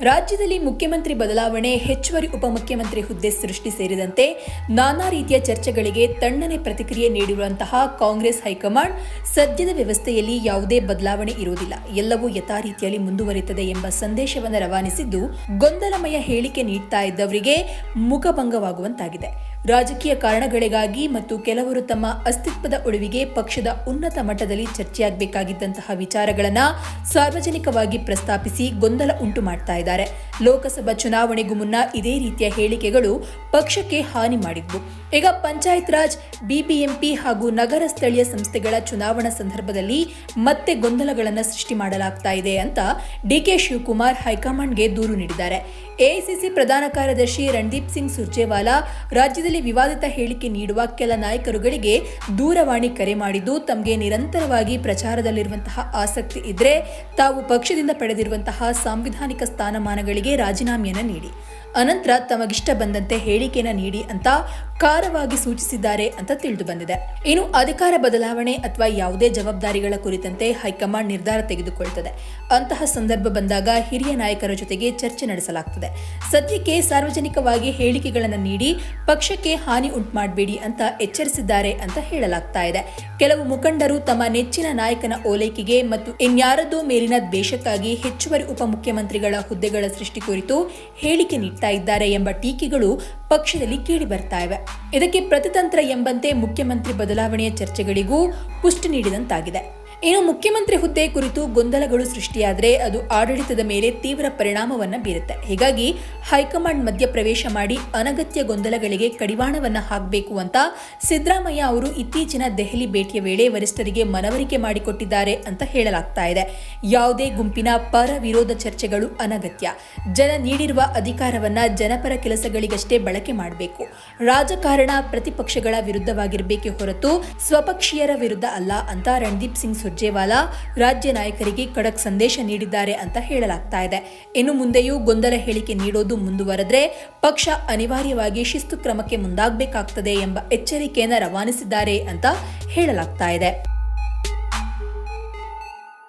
ರಾಜ್ಯದಲ್ಲಿ ಮುಖ್ಯಮಂತ್ರಿ ಬದಲಾವಣೆ, ಹೆಚ್ಚುವರಿ ಉಪಮುಖ್ಯಮಂತ್ರಿ ಹುದ್ದೆ ಸೃಷ್ಟಿ ಸೇರಿದಂತೆ ನಾನಾ ರೀತಿಯ ಚರ್ಚೆಗಳಿಗೆ ತಣ್ಣನೆ ಪ್ರತಿಕ್ರಿಯೆ ನೀಡಿರುವಂತಹ ಕಾಂಗ್ರೆಸ್ ಹೈಕಮಾಂಡ್ ಸದ್ಯದ ವ್ಯವಸ್ಥೆಯಲ್ಲಿ ಯಾವುದೇ ಬದಲಾವಣೆ ಇರುವುದಿಲ್ಲ. ಎಲ್ಲವೂ ಯಥಾ ರೀತಿಯಲ್ಲಿ ಮುಂದುವರಿಯುತ್ತದೆ ಎಂಬ ಸಂದೇಶವನ್ನು ರವಾನಿಸಿದ್ದು ಗೊಂದಲಮಯ ಹೇಳಿಕೆ ನೀಡ್ತಾ ಇದ್ದವರಿಗೆ ಮುಖಭಂಗವಾಗುವಂತಾಗಿದೆ. ರಾಜಕೀಯ ಕಾರಣಗಳಿಗಾಗಿ ಮತ್ತು ಕೆಲವರು ತಮ್ಮ ಅಸ್ತಿತ್ವದ ಉಳಿವಿಗೆ ಪಕ್ಷದ ಉನ್ನತ ಮಟ್ಟದಲ್ಲಿ ಚರ್ಚೆಯಾಗಬೇಕಾಗಿದ್ದಂತಹ ವಿಚಾರಗಳನ್ನು ಸಾರ್ವಜನಿಕವಾಗಿ ಪ್ರಸ್ತಾಪಿಸಿ ಗೊಂದಲ ಉಂಟು ಮಾಡ್ತಾ ಇದ್ದಾರೆ. ಲೋಕಸಭಾ ಚುನಾವಣೆಗೂ ಮುನ್ನ ಇದೇ ರೀತಿಯ ಹೇಳಿಕೆಗಳು ಪಕ್ಷಕ್ಕೆ ಹಾನಿ ಮಾಡಿದ್ವು. ಈಗ ಪಂಚಾಯತ್ ರಾಜ್, ಬಿಬಿಎಂಪಿ ಹಾಗೂ ನಗರ ಸ್ಥಳೀಯ ಸಂಸ್ಥೆಗಳ ಚುನಾವಣಾ ಸಂದರ್ಭದಲ್ಲಿ ಮತ್ತೆ ಗೊಂದಲಗಳನ್ನು ಸೃಷ್ಟಿ ಮಾಡಲಾಗ್ತಾ ಇದೆ ಅಂತ ಡಿಕೆ ಶಿವಕುಮಾರ್ ಹೈಕಮಾಂಡ್ಗೆ ದೂರು ನೀಡಿದ್ದಾರೆ. ಎಐಸಿಸಿ ಪ್ರಧಾನ ಕಾರ್ಯದರ್ಶಿ ರಣದೀಪ್ ಸಿಂಗ್ ಸುರ್ಜೇವಾಲಾ ರಾಜ್ಯದಲ್ಲಿ ವಿವಾದಿತ ಹೇಳಿಕೆ ನೀಡುವ ಕೆಲ ನಾಯಕರುಗಳಿಗೆ ದೂರವಾಣಿ ಕರೆ ಮಾಡಿದ್ದು, ತಮಗೆ ನಿರಂತರವಾಗಿ ಪ್ರಚಾರದಲ್ಲಿರುವಂತಹ ಆಸಕ್ತಿ ಇದ್ರೆ ತಾವು ಪಕ್ಷದಿಂದ ಪಡೆದಿರುವಂತಹ ಸಾಂವಿಧಾನಿಕ ಸ್ಥಾನಮಾನಗಳಿಗೆ ರಾಜೀನಾಮೆಯನ್ನು ನೀಡಿ. ಅನಂತರ ತಮಗಿಷ್ಟ ಬಂದಂತೆ ಹೇಳಿಕೆಯನ್ನು ನೀಡಿ ಅಂತ ಖಾರವಾಗಿ ಸೂಚಿಸಿದ್ದಾರೆ ಅಂತ ತಿಳಿದು ಬಂದಿದೆ. ಇನ್ನು ಅಧಿಕಾರ ಬದಲಾವಣೆ ಅಥವಾ ಯಾವುದೇ ಜವಾಬ್ದಾರಿಗಳ ಕುರಿತಂತೆ ಹೈಕಮಾಂಡ್ ನಿರ್ಧಾರ ತೆಗೆದುಕೊಳ್ತದೆ. ಅಂತಹ ಸಂದರ್ಭ ಬಂದಾಗ ಹಿರಿಯ ನಾಯಕರ ಜೊತೆಗೆ ಚರ್ಚೆ ನಡೆಸಲಾಗ್ತದೆ. ಸದ್ಯಕ್ಕೆ ಸಾರ್ವಜನಿಕವಾಗಿ ಹೇಳಿಕೆಗಳನ್ನು ನೀಡಿ, ಪಕ್ಷಕ್ಕೆ ಹಾನಿ ಉಂಟು ಮಾಡಬೇಡಿ ಅಂತ ಎಚ್ಚರಿಸಿದ್ದಾರೆ ಅಂತ ಹೇಳಲಾಗ್ತಾ ಇದೆ. ಕೆಲವು ಮುಖಂಡರು ತಮ್ಮ ನೆಚ್ಚಿನ ನಾಯಕನ ಓಲೈಕೆಗೆ ಮತ್ತು ಇನ್ಯಾರದೋ ಮೇಲಿನ ದ್ವೇಷಕ್ಕಾಗಿ ಹೆಚ್ಚುವರಿ ಉಪಮುಖ್ಯಮಂತ್ರಿಗಳ ಹುದ್ದೆಗಳ ಸೃಷ್ಟಿ ಕುರಿತು ಹೇಳಿಕೆ ನೀಡ್ತಾ ಇದ್ದಾರೆ ಎಂಬ ಟೀಕೆಗಳು ಪಕ್ಷದಲ್ಲಿ ಕೇಳಿ ಬರ್ತಾ ಇವೆ. ಇದಕ್ಕೆ ಪ್ರತಿತಂತ್ರ ಎಂಬಂತೆ ಮುಖ್ಯಮಂತ್ರಿ ಬದಲಾವಣೆಯ ಚರ್ಚೆಗಳಿಗೂ ಪುಷ್ಟಿ ನೀಡಿದಂತಾಗಿದೆ. ಇನ್ನು ಮುಖ್ಯಮಂತ್ರಿ ಹುದ್ದೆ ಕುರಿತು ಗೊಂದಲಗಳು ಸೃಷ್ಟಿಯಾದರೆ ಅದು ಆಡಳಿತದ ಮೇಲೆ ತೀವ್ರ ಪರಿಣಾಮವನ್ನು ಬೀರುತ್ತೆ. ಹೀಗಾಗಿ ಹೈಕಮಾಂಡ್ ಮಧ್ಯಪ್ರವೇಶ ಮಾಡಿ ಅನಗತ್ಯ ಗೊಂದಲಗಳಿಗೆ ಕಡಿವಾಣವನ್ನು ಹಾಕಬೇಕು ಅಂತ ಸಿದ್ದರಾಮಯ್ಯ ಅವರು ಇತ್ತೀಚಿನ ದೆಹಲಿ ಭೇಟಿಯ ವೇಳೆ ವರಿಷ್ಠರಿಗೆ ಮನವರಿಕೆ ಮಾಡಿಕೊಟ್ಟಿದ್ದಾರೆ ಅಂತ ಹೇಳಲಾಗ್ತಾ ಇದೆ. ಯಾವುದೇ ಗುಂಪಿನ ಪರ ವಿರೋಧ ಚರ್ಚೆಗಳು ಅನಗತ್ಯ. ಜನ ನೀಡಿರುವ ಅಧಿಕಾರವನ್ನ ಜನಪರ ಕೆಲಸಗಳಿಗಷ್ಟೇ ಬಳಕೆ ಮಾಡಬೇಕು. ರಾಜಕಾರಣ ಪ್ರತಿಪಕ್ಷಗಳ ವಿರುದ್ಧವಾಗಿರಬೇಕೆ ಹೊರತು ಸ್ವಪಕ್ಷೀಯರ ವಿರುದ್ಧ ಅಲ್ಲ ಅಂತ ರಣದೀಪ್ ಸಿಂಗ್ ಸುರ್ಜೇವಾಲಾ ರಾಜ್ಯ ನಾಯಕರಿಗೆ ಖಡಕ್ ಸಂದೇಶ ನೀಡಿದ್ದಾರೆ ಅಂತ ಹೇಳಲಾಗ್ತಾ ಇದೆ. ಇನ್ನು ಮುಂದೆಯೂ ಗೊಂದಲ ಹೇಳಿಕೆ ನೀಡೋದು ಮುಂದುವರೆದ್ರೆ ಪಕ್ಷ ಅನಿವಾರ್ಯವಾಗಿ ಶಿಸ್ತು ಕ್ರಮಕ್ಕೆ ಮುಂದಾಗಬೇಕಾಗ್ತದೆ ಎಂಬ ಎಚ್ಚರಿಕೆಯನ್ನು ರವಾನಿಸಿದ್ದಾರೆ ಅಂತ ಹೇಳಲಾಗ್ತಾ ಇದೆ.